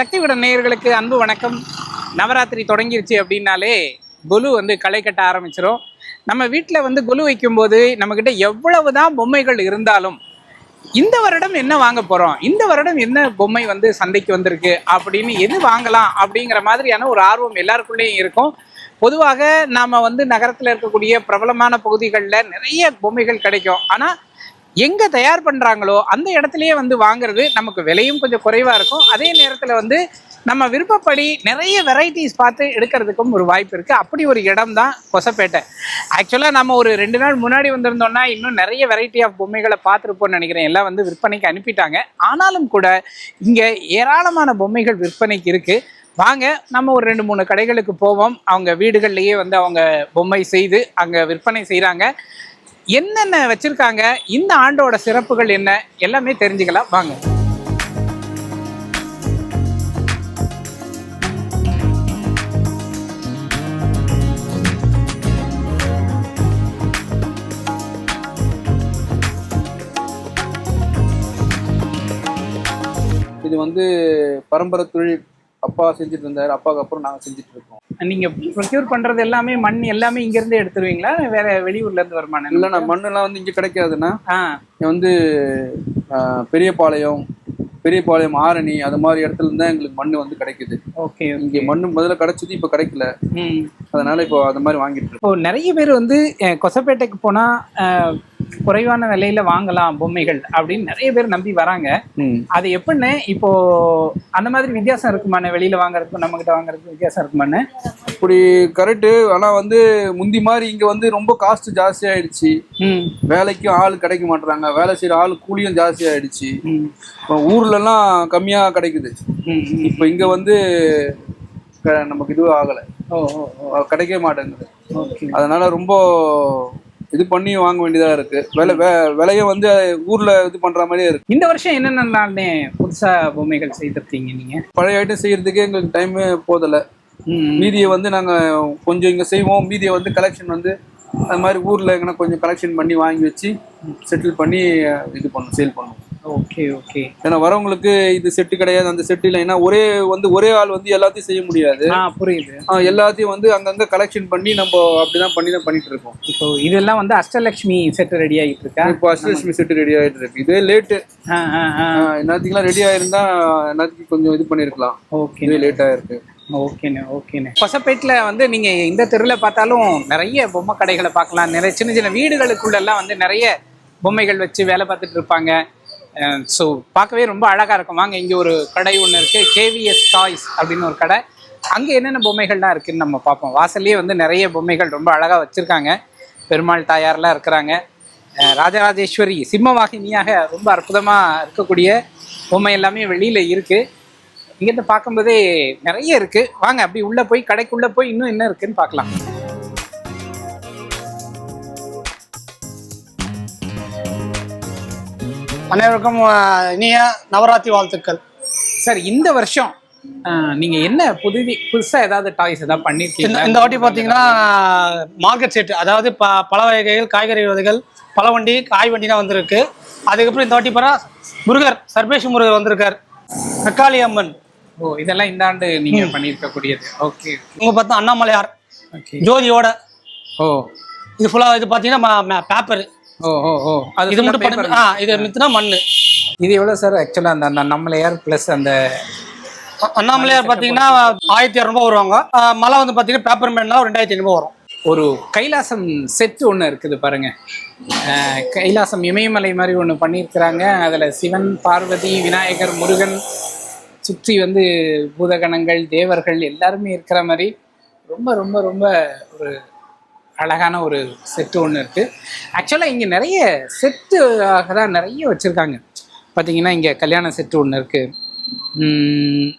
சக்தி விட நேயர்களுக்கு அன்பு வணக்கம். நவராத்திரி தொடங்கிருச்சு அப்படின்னாலே கொலு வந்து களை கட்ட ஆரம்பிச்சிடும் நம்ம வீட்டில் வந்து கொலு வைக்கும்போது நம்மக்கிட்ட எவ்வளவு தான் பொம்மைகள் இருந்தாலும் இந்த வருடம் என்ன வாங்க போகிறோம் இந்த வருடம் என்ன பொம்மை வந்து சந்தைக்கு வந்திருக்கு? அப்படின்னு எது வாங்கலாம்? அப்படிங்கிற மாதிரியான ஒரு ஆர்வம் எல்லாருக்குள்ளேயும் இருக்கும். பொதுவாக நாம் வந்து நகரத்தில் இருக்கக்கூடிய பிரபலமான பகுதிகளில் நிறைய பொம்மைகள் கிடைக்கும். ஆனால் எங்கே தயார் பண்ணுறாங்களோ அந்த இடத்துலயே வந்து வாங்குறது நமக்கு விலையும் கொஞ்சம் குறைவாக இருக்கும். அதே நேரத்தில் வந்து நம்ம விருப்பப்படி நிறைய வெரைட்டிஸ் பார்த்து எடுக்கிறதுக்கும் ஒரு வாய்ப்பு இருக்குது அப்படி ஒரு இடம் தான் கொசப்பேட்டை ஆக்சுவலாக நம்ம ஒரு ரெண்டு நாள் முன்னாடி வந்திருந்தோம்னா இன்னும் நிறைய வெரைட்டி ஆஃப் பொம்மைகளை பார்த்துருப்போம்னு நினைக்கிறேன். எல்லாம் வந்து விற்பனைக்கு அனுப்பிட்டாங்க. ஆனாலும் கூட இங்கே ஏராளமான பொம்மைகள் விற்பனைக்கு இருக்குது வாங்க நம்ம ஒரு ரெண்டு மூணு கடைகளுக்கு போவோம். அவங்க வீடுகள்லேயே வந்து அவங்க பொம்மை செய்து அங்கே விற்பனை செய்கிறாங்க என்னென்ன வச்சிருக்காங்க இந்த ஆண்டோட சிறப்புகள் என்ன எல்லாமே தெரிஞ்சுக்கலாம் வாங்க. இது வந்து பரம்பரை தொழில் அப்பா செஞ்சுட்டு இருந்தார். அப்பாவுக்கு அப்புறம் நாங்கள் செஞ்சுட்டு இருக்கோம். நீங்க ப்ரொக்யூர் பண்றது எல்லாமே மண் எல்லாமே இங்க இருந்தே எடுத்துருவீங்களா வேற வெளியூர்ல இருந்து வருமா இல்லைண்ணா மண்ணெல்லாம் வந்து இங்க இங்க வந்து பெரியபாளையம் பெரியபாளையம் ஆரணி அது மாதிரி இடத்துல இருந்து எங்களுக்கு மண்ணு வந்து கிடைக்குது. ஓகே இங்க மண்ணு முதல்ல கிடைச்சது இப்ப கிடைக்கல. ம். அதனால இப்போ அந்த மாதிரி வாங்கிட்டு இருக்கோம். நிறைய பேர் வந்து கொசப்பேட்டைக்கு போனா அஹ், குறைவான விலையில வாங்கலாம் பொம்மைகள் அப்படின்னு நிறைய பேர் நம்பி வராங்க. அது எப்படின்னு இப்போ அந்த மாதிரி வித்தியாசம் இருக்குமாண்ணே? வெளியில வாங்குறதுக்கும் நம்ம கிட்ட வாங்குறதுக்கும் வித்தியாசம் இருக்குமாண்ணே? இப்படி கரெக்டு ஆனா வந்து முந்தி மாதிரி இங்க வந்து ரொம்ப காஸ்ட் ஜாஸ்தி ஆயிடுச்சு. வேலைக்கும் ஆள் கிடைக்க மாட்டாங்க வேலை செய்யற ஆள் கூலியும் ஜாஸ்தி ஆயிடுச்சு. இப்போ ஊர்ல எல்லாம் கம்மியா கிடைக்குது. இப்போ இங்க வந்து க- நமக்கு இதுவும் ஆகலை. கிடைக்கவே மாட்டேங்குது. அதனால ரொம்ப இது பண்ணி வாங்க வேண்டியதா இருக்கு. விலை வே- விலையும் வந்து ஊர்ல இது பண்ற மாதிரியே இருக்கு. இந்த வருஷம் என்னென்னே புதுசா பொம்மைகள் செய்திருக்கீங்க நீங்க? பழைய ஐட்டம் செய்யறதுக்கே எங்களுக்கு டைம் போதல. மீதியை வந்து நாங்க கொஞ்சம் இங்க செய்வோம். மீதியை வந்து கலெக்ஷன் வந்து அது மாதிரி ஊர்ல எங்கன்னா கொஞ்சம் கலெக்ஷன் பண்ணி வாங்கி வச்சு செட்டில் பண்ணி இது பண்ணும் சேல் பண்ணுவோம் ஓகே ஓகே. ஏன்னா வரவங்களுக்கு இது செட்டு கிடையாது. அந்த செட்டு இல்லை. ஏன்னா ஒரே வந்து ஒரே ஆள் வந்து எல்லாத்தையும் செய்ய முடியாது. புரியுது. எல்லாத்தையும் வந்து அங்கங்க கலெக்ஷன் பண்ணி நம்ம அப்படிதான் பண்ணி தான் பண்ணிட்டு இருக்கோம். இப்போ இதெல்லாம் வந்து அஷ்டலட்சுமி செட் ரெடி ஆகிட்டு இருக்கா? இப்போ அஷ்டலட்சுமி செட்டு ரெடி ஆயிட்டு இருக்கு. இதே லேட்டு எல்லாத்துக்குலாம் ரெடி ஆயிருந்தா எல்லாத்துக்கும் கொஞ்சம் இது பண்ணிருக்கலாம். ஓகே. இதே லேட் ஆயிருக்கு. ஓகேண்ணே ஓகேண்ணே. கொசப்பேட்டில் வந்து நீங்கள் இந்த தெருவில் பார்த்தாலும் நிறைய பொம்மை கடைகளை பார்க்கலாம். நிறைய சின்ன சின்ன வீடுகளுக்குள்ளெல்லாம் வந்து நிறைய பொம்மைகள் வச்சு வேலை பார்த்துட்டு இருப்பாங்க. ஸோ பார்க்கவே ரொம்ப அழகாக இருக்கும். வாங்க இங்கே ஒரு கடை ஒன்று இருக்குது கேவிஎஸ் டாய்ஸ் அப்படின்னு ஒரு கடை. அங்கே என்னென்ன பொம்மைகள்லாம் இருக்குதுன்னு நம்ம பார்ப்போம். வாசல்லே வந்து நிறைய பொம்மைகள் ரொம்ப அழகாக வச்சுருக்காங்க. பெருமாள் தாயார்லாம் இருக்கிறாங்க. ராஜராஜேஸ்வரி சிம்மவாகினியாக ரொம்ப அற்புதமாக இருக்கக்கூடிய பொம்மை எல்லாமே வெளியில் இருக்குது இங்கேருந்து பார்க்கும்போதே நிறைய இருக்குது வாங்க அப்படி உள்ளே போய் கடைக்குள்ளே போய் இன்னும் என்ன இருக்குதுன்னு பார்க்கலாம். அனைவருக்கும் இனிய நவராத்திரி வாழ்த்துக்கள். சார் இந்த வருஷம் நீங்க என்ன புது புதுசா ஏதாவது டாய்ஸ் ஏதாவது பண்ணிருக்கீங்க இந்த வாட்டி பார்த்தீங்கன்னா மார்க்கெட் செட் அதாவது ப பழ வகைகள் காய்கறி வகைகள் பழ வண்டி காய் வண்டி தான் வந்திருக்கு. அதுக்கப்புறம் இந்த வாட்டி பார்த்தா முருகர் சர்பேஷ் முருகர் வந்திருக்கார். தக்காளி அம்மன். ஓ இதெல்லாம் இந்த ஆண்டு நீங்க பண்ணிருக்க கூடியது ஓகே இவங்க பார்த்தா அண்ணாமலையார். ஜோதியோட. ஓ. இது ஃபுல்லாக இது பார்த்தீங்கன்னா பேப்பர் ஓ ஓ ஓ. அது இது மட்டும். பண்ணி- ஆ இது மித்துனா மண் இது எவ்வளவு சார் ஆக்சுவலா அந்த அந்த நம்மளையார் பிளஸ் அந்த அண்ணாமலையார் பார்த்தீங்கன்னா ஆயிரத்தி இரநூறுபா வருவாங்க. மலை வந்து பார்த்தீங்கன்னா பேப்பர் மேட்லாம் ரெண்டாயிரத்தி ஐநூறுபா வரும். ஒரு கைலாசம் செட் ஒன்று இருக்குது பாருங்க. கைலாசம் இமயமலை மாதிரி ஒன்று பண்ணியிருக்கிறாங்க. அதில் சிவன் பார்வதி விநாயகர் முருகன் சுற்றி வந்து பூதகணங்கள் தேவர்கள் எல்லாருமே இருக்கிற மாதிரி ரொம்ப ரொம்ப ரொம்ப ஒரு அழகான ஒரு செட்டு ஒன்று இருக்குது ஆக்சுவலாக இங்கே நிறைய செட்டாக தான் நிறைய வச்சுருக்காங்க. பார்த்தீங்கன்னா இங்கே கல்யாண செட்டு ஒன்று இருக்குது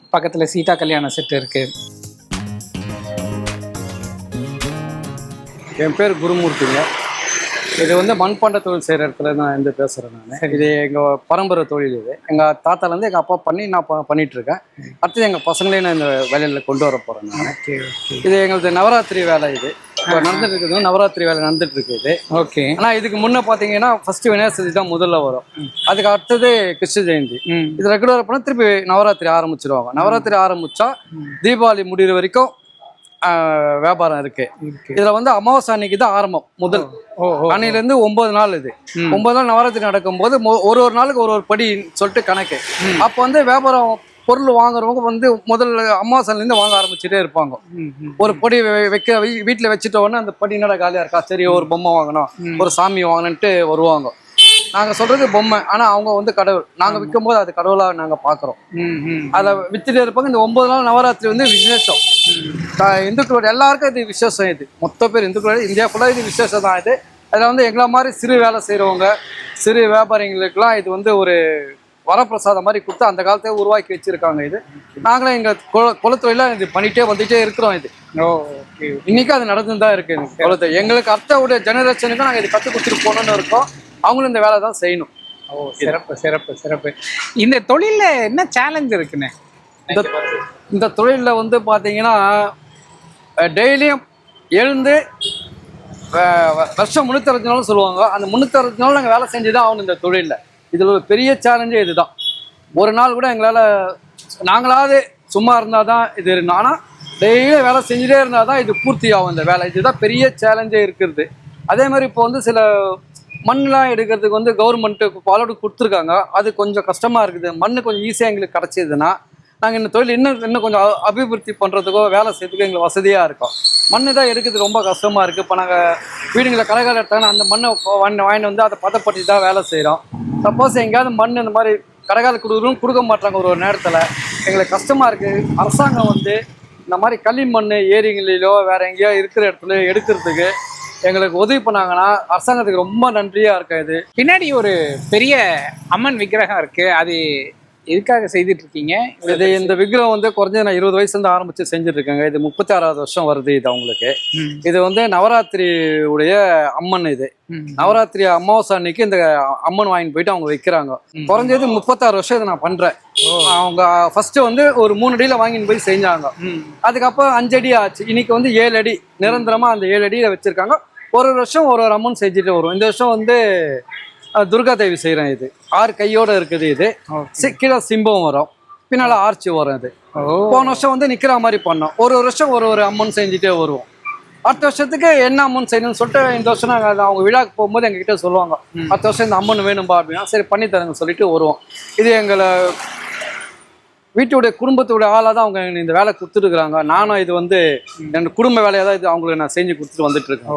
பக்கத்தில் சீதா கல்யாண செட்டு இருக்குது என் பேர் குருமூர்த்திங்க. இது வந்து மண்பாண்ட தொழில் செய்கிற இடத்துல நான் இருந்து பேசுகிறேன் நான். இது எங்கள் பரம்பரை தொழில் இது. எங்கள் தாத்தாலேருந்து எங்கள் அப்பா பண்ணி நான் ப- பண்ணிட்டு இருக்கேன் அடுத்தது எங்கள் பசங்களையும் நான் இந்த வேலையில் கொண்டு வர போகிறேன் நான். இது எங்களது நவராத்திரி வேலை இது. இப்போ நடந்துட்டு இருக்குது நவராத்திரி வேலை நடந்துட்டு இருக்குது ஓகே. ஆனா இதுக்கு முன்ன பாத்தீங்கன்னா ஃபர்ஸ்ட் விநாயகர் சதுர்த்தி தான் முதல்ல வரும். அதுக்கு அடுத்தது கிருஷ்ண ஜெயந்தி. இது ரெகுலர் பண்ணா திருப்பி நவராத்திரி ஆரம்பிச்சிருவாங்க. நவராத்திரி ஆரம்பிச்சா தீபாவளி முடிகிற வரைக்கும் வியாபாரம் இருக்கு. இதுல வந்து அமாவாசை அன்னைக்கு தான் ஆரம்பம் முதல். அன்னையில இருந்து ஒன்பது நாள் இது. ஒன்பது நாள் நவராத்திரி நடக்கும்போது மொ- ஒரு ஒரு நாளுக்கு ஒரு ஒரு படி சொல்லிட்டு கணக்கு. அப்போ வந்து வியாபாரம் பொருள் வாங்குறவங்க வந்து முதல்ல அமாவாசைல இருந்து வாங்க ஆரம்பிச்சுட்டே இருப்பாங்க. ஒரு படி வைக்க வீட்டுல வச்சுட்ட உடனே அந்த படி என்னடா காலியா இருக்கா? சரி ஒரு பொம்மை வாங்கணும். ஒரு சாமி வாங்கணும்ட்டு வருவாங்க. நாங்க சொல்றது பொம்மை. ஆனா அவங்க வந்து கடவுள். நாங்க விற்கும் போது அது கடவுளா நாங்க பாக்குறோம். ம், ம். அதை வித்துட்டே இருப்பாங்க. இந்த ஒன்பது நாள் நவராத்திரி வந்து விசேஷம். இந்துக்களோட எல்லாருக்கும் இது விசேஷம் இது. மொத்த பேர் இந்துக்களோட இந்தியா ஃபுல்லாக இது விசேஷம் தான் இது. அதில் வந்து எங்களை மாதிரி சிறு வேலை செய்கிறவங்க சிறு வியாபாரிகளுக்கெல்லாம் இது வந்து ஒரு வரப்பிரசாதம் மாதிரி கொடுத்து அந்த காலத்தை உருவாக்கி வச்சிருக்காங்க இது. நாங்களும் எங்கள் குல குலத்தொழில இது பண்ணிட்டே வந்துட்டே இருக்கிறோம் இது. இன்னைக்கு அது நடந்து தான் இருக்கு எனக்கு. குலத்தை எங்களுக்கு அடுத்த ஜெனரேஷனுக்கும் நாங்கள் இது கற்றுக் கொடுத்துட்டு போகணுன்னு இருக்கோம். அவங்களும் இந்த வேலை தான் செய்யணும். ஓ சிறப்பு சிறப்பு சிறப்பு. இந்த தொழில்ல என்ன சேலஞ்ச் இருக்குண்ணே இந்த இந்த தொழிலில் வந்து பார்த்தீங்கன்னா டெய்லியும் எழுந்து வருஷம் முந்நூற்றறுபத்தி நாளும் சொல்லுவாங்க. அந்த முந்நூற்றறுபத்தி நாள் நாங்கள் வேலை செஞ்சு தான் ஆகணும் இந்த தொழிலில். இதில் ஒரு பெரிய சேலஞ்சே இதுதான். ஒரு நாள் கூட எங்களால் நாங்களாவது சும்மா இருந்தால் தான் இது இருந்தோம் ஆனால் டெய்லியும் வேலை செஞ்சுட்டே இருந்தால் தான் இது பூர்த்தி ஆகும் இந்த வேலை. இதுதான் பெரிய சேலஞ்சே இருக்கிறது. அதே மாதிரி இப்போ வந்து சில மண்ணெலாம் எடுக்கிறதுக்கு வந்து கவர்மெண்ட்டு பாலோடு கொடுத்துருக்காங்க. அது கொஞ்சம் கஷ்டமாக இருக்குது. மண் கொஞ்சம் ஈஸியாக எங்களுக்கு கிடச்சிதுன்னா நாங்கள் இந்த தொழில் இன்னும் இன்னும் கொஞ்சம் அபிவிருத்தி பண்ணுறதுக்கோ வேலை செய்யறதுக்கோ எங்களுக்கு வசதியாக இருக்கும். மண் தான் எடுக்கிறது ரொம்ப கஷ்டமாக இருக்குது இப்போ நாங்கள் வீடுங்களை கடைக்கால எடுத்தாங்கன்னா அந்த மண்ணை வாங்கி வாங்கிட்டு வந்து அதை பதப்படுத்தி தான் வேலை செய்கிறோம் சப்போஸ் எங்கேயாவது மண் இந்த மாதிரி கடைக்கால கொடுக்குறோம் கொடுக்க மாட்டாங்க ஒரு ஒரு நேரத்தில். எங்களுக்கு கஷ்டமாக இருக்குது அரசாங்கம் வந்து இந்த மாதிரி களிமண் ஏரிகளிலோ வேறு எங்கேயோ இருக்கிற இடத்துல எடுக்கிறதுக்கு எங்களுக்கு உதவி பண்ணாங்கன்னா அரசாங்கத்துக்கு ரொம்ப நன்றியாக இருக்கும் இது. பின்னாடி ஒரு பெரிய அம்மன் விக்கிரகம் இருக்குது அது எதுக்காக செய்துட்டு இருக்கீங்க இது இந்த விக்கிரகம் வந்து குறைஞ்சது நான் இருபது வயசுல இருந்து ஆரம்பிச்சு செஞ்சுட்டு இருக்கேங்க இது முப்பத்தி ஆறாவது வருஷம் வருது இது அவங்களுக்கு. இது வந்து நவராத்திரி உடைய அம்மன் இது. நவராத்திரி அமாவாசை அன்னைக்கு இந்த அம்மன் வாங்கிட்டு போயிட்டு அவங்க வைக்கிறாங்க. குறைஞ்சது முப்பத்தாறு வருஷம் இதை நான் பண்றேன். அவங்க ஃபர்ஸ்ட் வந்து ஒரு மூணு அடியில வாங்கிட்டு போய் செஞ்சாங்க. அதுக்கப்புறம் அஞ்சு அடி ஆச்சு. இன்னைக்கு வந்து ஏழு அடி. நிரந்தரமா அந்த ஏழு அடியில வச்சிருக்காங்க. ஒரு ஒரு வருஷம் ஒரு ஒரு அம்மன் செஞ்சுட்டு வரும் இந்த வருஷம் வந்து துர்கா தேவி செய்கிறேன் இது. ஆறு கையோட இருக்குது இது. கீழே சிம்பம் வரும். பின்னால ஆர்ச்சி வரும் இது. போன வருஷம் வந்து நிக்கிற மாதிரி பண்ணோம். ஒரு ஒரு வருஷம் ஒரு ஒரு அம்மன் செஞ்சுட்டே வருவோம். அடுத்த வருஷத்துக்கு என்ன அம்மன் செய்யணும்னு சொல்லிட்டு இந்த வருஷம் நாங்கள் அவங்க விழாக்கு போகும்போது எங்ககிட்ட சொல்லுவாங்க. அடுத்த வருஷம் இந்த அம்மன் வேணும்பா அப்படின்னா சரி பண்ணி தரேங்க சொல்லிட்டு வருவோம். இது எங்களை வீட்டுடைய குடும்பத்துடைய ஆளாக தான் அவங்க இந்த வேலை கொடுத்துருக்குறாங்க நானும் இது வந்து என் குடும்ப வேலையாக தான் இது அவங்களுக்கு நான் செஞ்சு கொடுத்துட்டு வந்துட்டு இருக்கேன்.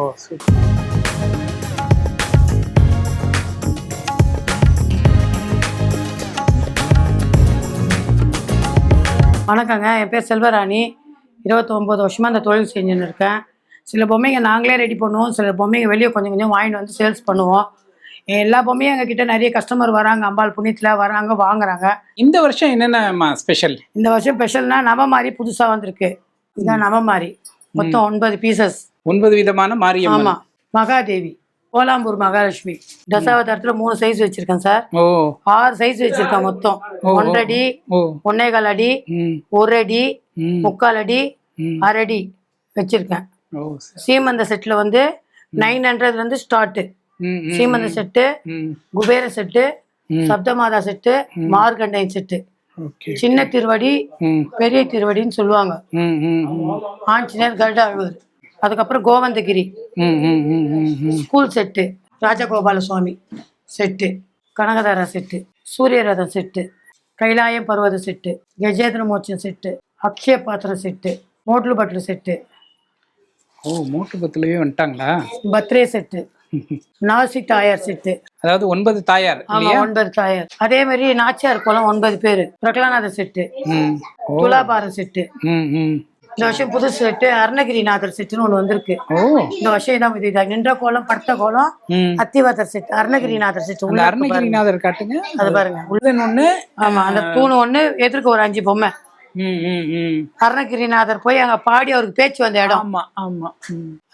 வணக்கங்க. என் பேர் செல்வராணி. இருபத்தொம்போது வருஷமாக இந்த தொழில் செஞ்சுன்னு இருக்கேன். சில பொம்மைங்க நாங்களே ரெடி பண்ணுவோம். சில பொம்மைங்க வெளியே கொஞ்சம் கொஞ்சம் வாங்கிட்டு வந்து சேல்ஸ் பண்ணுவோம். எல்லா பொம்மையும் எங்ககிட்ட நிறைய கஸ்டமர் வராங்க. அம்பாள் புண்ணியத்தில் வராங்க வாங்குறாங்க. இந்த வருஷம் என்னென்ன ஸ்பெஷல் இந்த வருஷம் ஸ்பெஷல்னா நவமாரி புதுசாக வந்திருக்கு. இதுதான் நவமாரி. மொத்தம் ஒன்பது பீசஸ் ஒன்பது விதமான மாரியம்மன். ஆமாம் மகாதேவி. கோலாம்பூர் மகாலட்சுமி. தசாவதாரத்தில் மூணு சைஸ் வச்சுருக்கேன் சார் ஆறு சைஸ் வச்சுருக்கேன் மொத்தம். ஒன்றரை அடி ஓ. ஒன்னேகால் அடி ஒரு அடி முக்கால் அடி ம். அரை அடி வச்சுருக்கேன் சீமந்த செட்டில் வந்து நைன் ஹண்ட்ரட்லேருந்து start சீமந்த set Kubera set. Saptamata set Markandeyan set சின்ன திருவடி பெரிய திருவடின்னு சொல்லுவாங்க. ஆஞ்சநேயர் கருடாழ்வார். அதுக்கப்புறம் Govardhanagiri. School set. Rajagopala Swami set. Kanakadhara set. சூரியரதம் set. Kailayam பர்வத செட்டு. கஜேந்திர மோட்சம் செட்டு. அக்ஷய பாத்திரம் செட்டு. மோட்லு பட்லு செட்டு. ஓ மூட்டு பத்துலயே வந்துட்டாங்களா? பத்ரே செட்டு. நாசி தாயார் செட்டு. அதாவது ஒன்பது தாயார் ஆமா ஒன்பது தாயார். அதே மாதிரி நாச்சியார் குளம் ஒன்பது பேரு. பிரகலாநாத செட்டு. துலாபாரம் செட்டு. ம் ம். இந்த வருஷம் புது செட்டு அருணகிரிநாதர் செட்டுன்னு ஒண்ணு வந்திருக்கு. இந்த வருஷம் இதான் இது. நின்ற கோலம் படுத்த கோலம் அத்திவாதர் செட்டு அருணகிரிநாதர் செட்டு அந்த உள்ள. அருணகிரிநாதர் காட்டுங்க. அது பாருங்க. உள்ளன் ஒண்ணு ஆமா அந்த தூண் ஒண்ணு எதிர்க்க ஒரு அஞ்சு பொம்மை. அருணகிரிநாதர் போய் அங்க பாடி அவருக்கு பேச்சு வந்த இடம். ஆமா ஆமா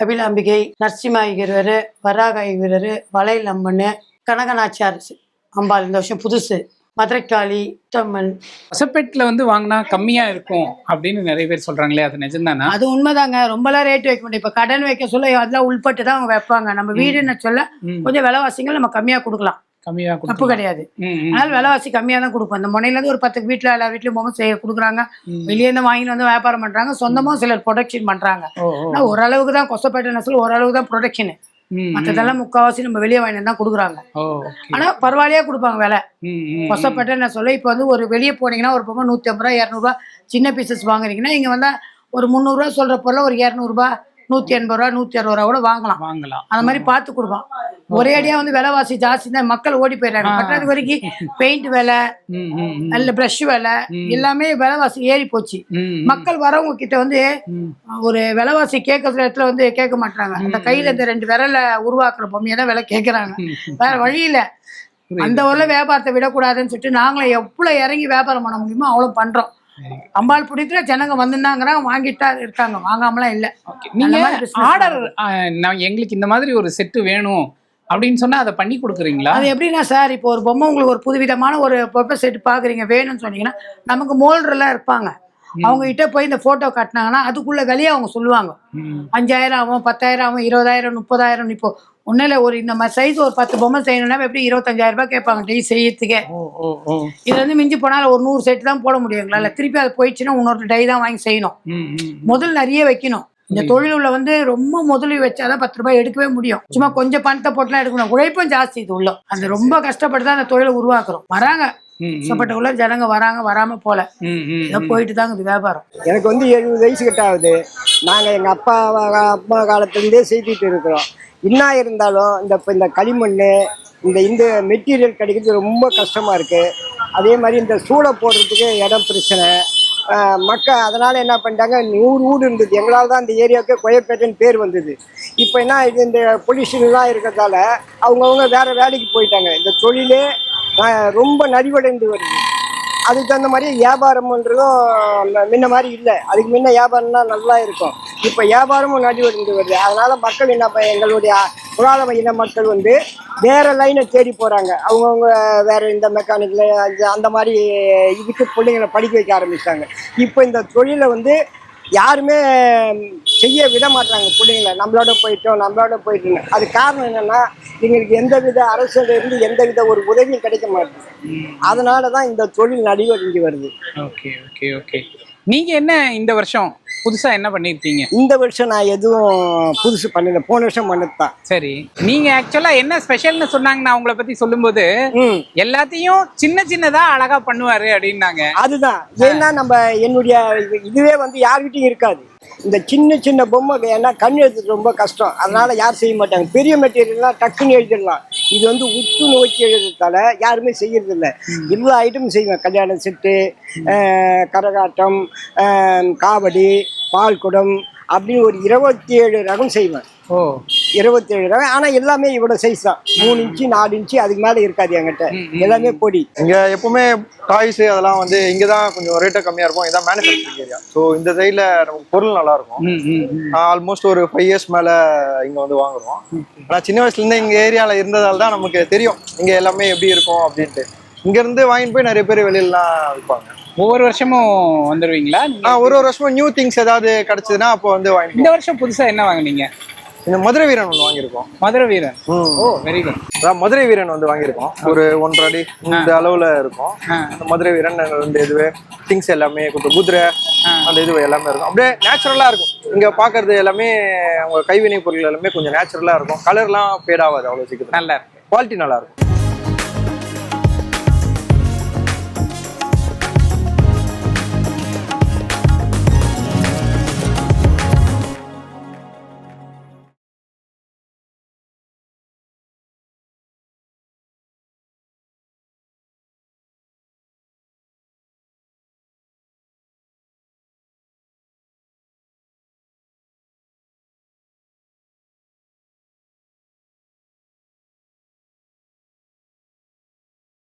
அபிலாம்பிகை நரசிம்மாயிகர் வராகாயிகர் வளையல் அம்மன் கனகநாச்சியார் சி- அம்பாள். இந்த வருஷம் புதுசு. மதுரைக்காளி உத்தமன். ஹொசப்பேட்டில் வந்து வாங்கினா கம்மியா இருக்கும் அப்படின்னு நிறைய பேர் சொல்றாங்களே அது நிஜம்தானா? அது உண்மைதாங்க. ரொம்பலாம் ரேட் வைக்க முடியும். இப்போ கடன் வைக்க சொல்ல அதெல்லாம் உள்பட்டு தான் அவங்க வைப்பாங்க. நம்ம வீடுன்னு சொல்ல. கொஞ்சம் விலைவாசிகள் நம்ம கம்மியா கொடுக்கலாம். கம்மியா தப்பு. கிடையாது. அதனால விலைவாசி கம்மியா தான் கொடுப்போம். இந்த முனையில இருந்து ஒரு பத்து வீட்டுல எல்லா வீட்லயும் பொம்மை செய்ய கொடுக்குறாங்க. வெளியே இருந்து வாங்கிட்டு வந்து வியாபாரம் பண்றாங்க. சொந்தமும் சிலர் ப்ரொடக்ஷன் ஆனா ஓரளவுக்கு தான் கொசப்பேட்டை நெசல் ஓரளவுக்கு தான் ப்ரொடக்ஷன். மற்றதெல்லாம் முக்கால்வாசி நம்ம வெளியே வாங்கிட்டு தான் கொடுக்குறாங்க. ஆனா பரவாயில்லையா கொடுப்பாங்க விலை. கொசப்பேட்டை நான் சொல்ல இப்போ வந்து ஒரு வெளியே போனீங்கன்னா ஒரு பொம்மை நூற்றி ஐம்பது ரூபா இரநூறுபா சின்ன பீசஸ் வாங்குறீங்கன்னா இங்க வந்தா ஒரு முந்நூறுரூவா சொல்ற பொருளை ஒரு இரநூறுபா நூற்றி எண்பது ரூபா நூற்றி அறுபது ரூபா கூட வாங்கலாம். வாங்கலாம். அந்த மாதிரி பார்த்து கொடுப்போம் ஒரே அடியா வந்து விலைவாசி ஜாஸ்தி தான். மக்கள் ஓடி போயிடுறாங்க. பட்டாது வரைக்கும் பெயிண்ட் விலை. நல்ல ப்ரஷ் விலை எல்லாமே விலைவாசி ஏறி போச்சு. மக்கள் வரவங்க கிட்ட வந்து ஒரு விலைவாசி கேட்கற இடத்துல வந்து கேட்க மாட்டாங்க அந்த கையில இந்த ரெண்டு விரல உருவாக்குற பொம்மையை தான் விலை கேட்கறாங்க. வேற வழி இல்ல. அந்த ஊர்ல வியாபாரத்தை விடக்கூடாதுன்னு சொல்லிட்டு நாங்களும் எவ்வளவு இறங்கி வியாபாரம் பண்ண முடியுமோ அவ்வளவு பண்றோம். அம்பாள் பிடிக்கிற ஜனங்க வந்துருந்தாங்கிறாங்க வாங்கிட்டா இருக்காங்க. வாங்காமலாம் இல்ல. நீங்க ஆர்டர் நான் எங்களுக்கு இந்த மாதிரி ஒரு செட்டு வேணும். அப்படின்னு சொன்னா அதை பண்ணி கொடுக்குறீங்களா? அது எப்படின்னா சார் இப்போ ஒரு பொம்மை உங்களுக்கு ஒரு புதுவிதமான ஒரு பொப்பை செட் பாக்குறீங்க வேணும்னு சொன்னீங்கன்னா நமக்கு மோல்டர்லாம் இருப்பாங்க. அவங்க கிட்ட போய் இந்த போட்டோ காட்டினாங்கன்னா அதுக்குள்ள விலையை அவங்க சொல்லுவாங்க. அஞ்சாயிரம் ஆகும் பத்தாயிரம் ஆகும் இருபதாயிரம் முப்பதாயிரம் இப்போ ஒன்றும் இல்லை ஒரு இந்த மாதிரி சைஸ் ஒரு பத்து பொம்மை செய்யணும்னா எப்படி இருபத்தஞ்சாயிரம் ரூபாய் கேட்பாங்க டெய்லி செய்யறதுக்கே. இது வந்து மிஞ்சி போனால் ஒரு நூறு செட் தான் போட முடியும் எங்களால். திருப்பி அது போயிடுச்சுன்னா இன்னொரு டை தான் வாங்கி செய்யணும். முதல் நிறைய வைக்கணும். இந்த தொழிலுள்ள வந்து ரொம்ப முதலீடு வச்சாதான் பத்து ரூபாய் எடுக்கவே முடியும். சும்மா கொஞ்சம் பணத்தை போட்டுலாம் எடுக்கணும். உழைப்பும் ஜாஸ்தி இது உள்ள. அந்த ரொம்ப கஷ்டப்பட்டு தான் அந்த தொழிலை உருவாக்குறோம். வராங்க. கஷ்டப்பட்டக்குள்ள ஜனங்க வராங்க வராம போல. போயிட்டு தாங்க இது வியாபாரம். எனக்கு வந்து எழுபது வயசு கிட்ட ஆகுது. நாங்கள் எங்கள் அப்பா அம்மா காலத்துலேருந்தே செய்துட்டு இருக்கிறோம். என்ன இருந்தாலும் இந்த இப்போ இந்த களிமண் இந்த இந்த மெட்டீரியல் கிடைக்கிறது ரொம்ப கஷ்டமாக இருக்குது அதே மாதிரி இந்த சூளை போடுறதுக்கு இடம் பிரச்சனை. மக்கள் அதனால் என்ன பண்ணிட்டாங்க? நூறு வீடு இருந்தது. எங்களால் தான் இந்த ஏரியாவுக்கு கொயப்பேட்டைன்னு பேர் வந்தது. இப்போ என்ன இது இந்த பொல்யூஷன்லாம் இருக்கிறதால அவங்கவுங்க வேறு வேலைக்கு போயிட்டாங்க. இந்த தொழிலே ரொம்ப நலிவடைந்து வருது. அதுக்கு தகுந்த மாதிரி வியாபாரம்ன்றதும் முன்ன மாதிரி இல்லை. அதுக்கு முன்ன வியாபாரம்னா நல்லா இருக்கும். இப்போ வியாபாரமும் நடிவடைந்து வருது. அதனால மக்கள் என்ன ப- எங்களுடைய புராதன இன மக்கள் வந்து வேற லைனை தேடி போகிறாங்க அவங்கவுங்க வேற இந்த மெக்கானிக்கில் அந்த மாதிரி இதுக்கு பிள்ளைங்களை படிக்க வைக்க ஆரம்பிச்சாங்க. இப்போ இந்த தொழிலை வந்து யாருமே செய்ய விட மாட்டாங்க பிள்ளைங்களை. நம்மளோட போயிட்டோம் நம்மளோட போயிட்டோம் அது காரணம் என்னன்னா எங்களுக்கு எந்த வித அரசுல இருந்து எந்த வித ஒரு உதவியும் கிடைக்க மாட்டேங்குது. அதனால தான் இந்த தொழில் நடிவடைஞ்சு வருது ஓகே ஓகே ஓகே. நீங்க என்ன இந்த வருஷம் புதுசா என்ன பண்ணிருக்கீங்க? இந்த வருஷம் நான் எதுவும் புதுசு பண்ணல. போன வருஷம் பண்ணது தான் சரி. நீங்க ஆக்சுவலா என்ன ஸ்பெஷல்னு சொன்னாங்க நான் உங்களை பத்தி சொல்லும்போது எல்லாத்தையும் சின்ன சின்னதா அழகா பண்ணுவாரு அப்படின்னாங்க. அதுதான். ஏன்னா நம்ம என்னுடைய இது- இதுவே வந்து யார்கிட்டயும் இருக்காது. இந்த சின்ன சின்ன பொம்மை ஏன்னா கண் எழுதுறது ரொம்ப கஷ்டம். அதனால யாரும் செய்ய மாட்டாங்க. பெரிய மெட்டீரியல்லாம் டக்குன்னு எழுதிடலாம். இது வந்து உற்று நோக்கி எழுதுறதால யாருமே செய்யறது இல்லை எல்லா ஐட்டமும் செய்வேன். கல்யாண செட்டு கரகாட்டம் அஹ், காவடி பால்குடம் அப்படின்னு ஒரு இருபத்தி ஏழு ரகம் செய்வேன். ஓ. இருபத்தி ஏழு ரகம். ஆனால் எல்லாமே இவ்வளோ சைஸ் தான். மூணு இன்ச்சு நாலு இன்ச்சு அதுக்கு மேலே இருக்காது என்கிட்ட. எல்லாமே பொடி. இங்க எப்பவுமே டாய்ஸ் அதெல்லாம் வந்து இங்க தான் கொஞ்சம் ரேட்டு கம்மியா இருக்கும். இதான் மேனுஃபேக்சரிங் ஏரியா ஸோ இந்த சைட்ல நமக்கு பொருள் நல்லா இருக்கும். ஆல்மோஸ்ட் ஒரு ஃபைவ் இயர்ஸ் மேல இங்க வந்து வாங்குறோம். ஆனா சின்ன வயசுல இருந்து இங்க ஏரியால இருந்ததால தான் நமக்கு தெரியும். இங்க எல்லாமே எப்படி இருக்கும் அப்படின்ட்டு. இங்க இருந்து வாங்கிட்டு போய் நிறைய பேர் வெளியிலலாம் விற்பாங்க ஒவ்வொரு வருஷமும் வந்துருவீங்களா? நீங்க? ஆ ஒரு ஒரு வருஷமும் நியூ திங்ஸ் ஏதாவது கிடைச்சதுன்னா அப்போ வந்து வாங்கிட்டு இந்த வருஷம் புதுசா என்ன வாங்குனீங்க? இந்த மதுரை வீரன் ஒன்று வாங்கியிருக்கோம். மதுரை வீரன். ஓ வெரி குட் அதான் மதுரை வீரன் வந்து வாங்கியிருக்கோம். ஒரு ஒன்றரை அடி இந்த அளவுல இருக்கும். அந்த மதுரை வீரன் இந்த இதுவே திங்ஸ் எல்லாமே கொஞ்சம் குதிரை அந்த இது எல்லாமே இருக்கும். அப்படியே நேச்சுரலா இருக்கும். இங்க பாக்குறது எல்லாமே அவங்க கைவினை பொருட்கள் எல்லாமே கொஞ்சம் நேச்சுரலா இருக்கும். கலர்லாம் ஃபேட் ஆகாது அவ்வளவு சீக்கிரம் நல்லா குவாலிட்டி நல்லா இருக்கும்.